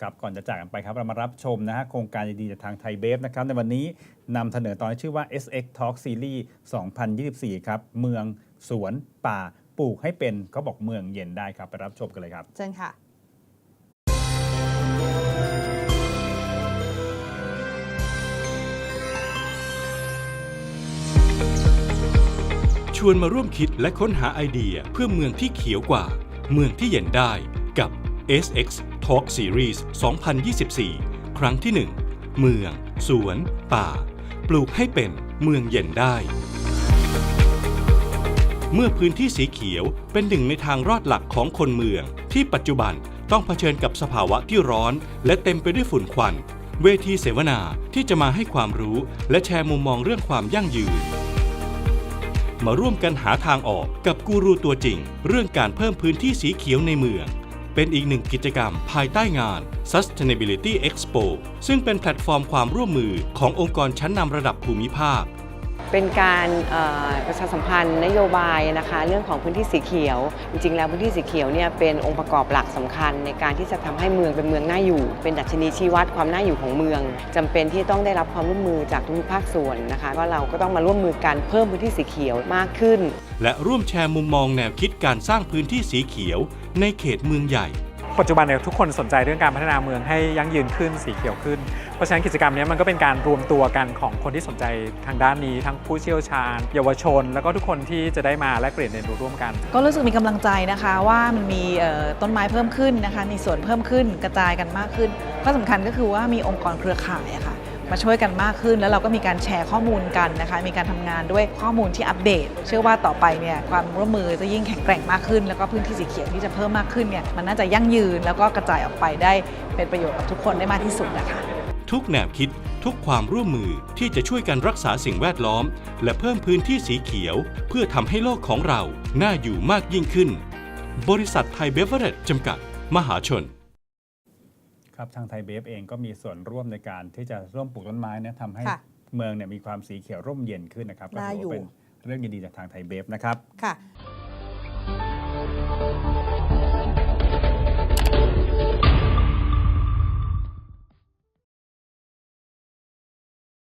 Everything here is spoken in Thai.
ครับก่อนจะจากกันไปครับเรามารับชมนะฮะโครงการดีๆจากทางไทยเบฟนะครับในวันนี้นำเสนอตอนที่ชื่อว่า SX Talk Series 2024 ครับ เมืองสวนป่าปลูกให้เป็นเขาบอกเมืองเย็นได้ครับ ไปรับชมกันเลยครับ เชิญค่ะ ชวนมาร่วมคิดและค้นหาไอเดียเพื่อเมืองที่เขียวกว่า เมืองที่เย็นได้กับ SX Talk Series 2024 ครั้งที่ 1 เมือง สวน ป่า ปลูกให้เป็นเมืองเย็นได้ เมื่อพื้นที่สีเขียวเป็นหนึ่งในทางรอดหลักของคนเมือง ที่ปัจจุบันต้องเผชิญกับสภาวะที่ร้อน และเต็มไปด้วยฝุ่นควัน เวทีเสวนาที่จะมาให้ความรู้ และแชร์มุมมองเรื่องความยั่งยืนมาร่วมกันหาทางออกกับกูรูตัวจริง เรื่องการเพิ่มพื้นที่สีเขียวในเมือง เป็นอีกหนึ่งกิจกรรมภายใต้งาน Sustainability Expo ซึ่งเป็นแพลตฟอร์มความร่วมมือขององค์กรชั้นนำระดับภูมิภาค เป็นการประชาสัมพันธ์นโยบายนะคะเรื่องของพื้นที่สีเขียว จริงๆ แล้วพื้นที่สีเขียวเนี่ยเป็นองค์ประกอบหลักสำคัญ ในการที่จะทำให้เมืองเป็นเมืองน่าอยู่ เป็นดัชนีชี้วัดความน่าอยู่ของเมืองจำเป็นที่ต้องได้รับความร่วมมือจากทุกภาคส่วนนะคะว่าเราก็ต้องมาร่วมมือกันเพิ่มพื้นที่สีเขียวมากขึ้น และร่วมแชร์มุมมองแนวคิดการสร้างพื้นที่สีเขียว ในเขตเมืองใหญ่ ปัจจุบันเนี่ยทุกคนสนใจเรื่องการพัฒนาเมืองให้ยั่งยืนขึ้นสีเขียวขึ้น เพราะฉะนั้นกิจกรรมนี้มันก็เป็นการรวมตัวกันของคนที่สนใจทางด้านนี้ ทั้งผู้เชี่ยวชาญ เยาวชน แล้วก็ทุกคนที่จะได้มาแลกเปลี่ยนเรียนรู้ร่วมกัน ก็รู้สึกมีกำลังใจนะคะว่ามันมีต้นไม้เพิ่มขึ้นนะคะมีสวนเพิ่มขึ้นกระจายกันมากขึ้นข้อสำคัญก็คือว่ามีองค์กรเครือข่ายอะค่ะ มาช่วยกันมากขึ้น แล้วเราก็มีการแชร์ข้อมูลกันนะคะ มีการทำงานด้วยข้อมูลที่อัปเดต เชื่อว่าต่อไปเนี่ยความร่วมมือจะยิ่งแข็งแกร่งมากขึ้น แล้วก็พื้นที่สีเขียวที่จะเพิ่มมากขึ้นเนี่ยมันน่าจะยั่งยืนแล้วก็กระจายออกไปได้เป็นประโยชน์กับทุกคนได้มากที่สุดนะคะทุกแนวคิดทุกความร่วมมือที่จะช่วยกันรักษาสิ่งแวดล้อม และเพิ่มพื้นที่สีเขียว เพื่อทำให้โลกของเรา น่าอยู่มากยิ่งขึ้น บริษัทไทยเบเวอร์เรจจำกัด มหาชน ครับทางไทยเบฟเองก็มีส่วนร่วมในการที่จะร่วมปลูกต้นไม้เนี่ยทำให้ค่ะ เมืองเนี่ยมีความสีเขียวร่มเย็นขึ้นนะครับก็น่าถืออยู่ว่าเป็นเรื่องดีๆจากทางไทยเบฟนะครับ ค่ะ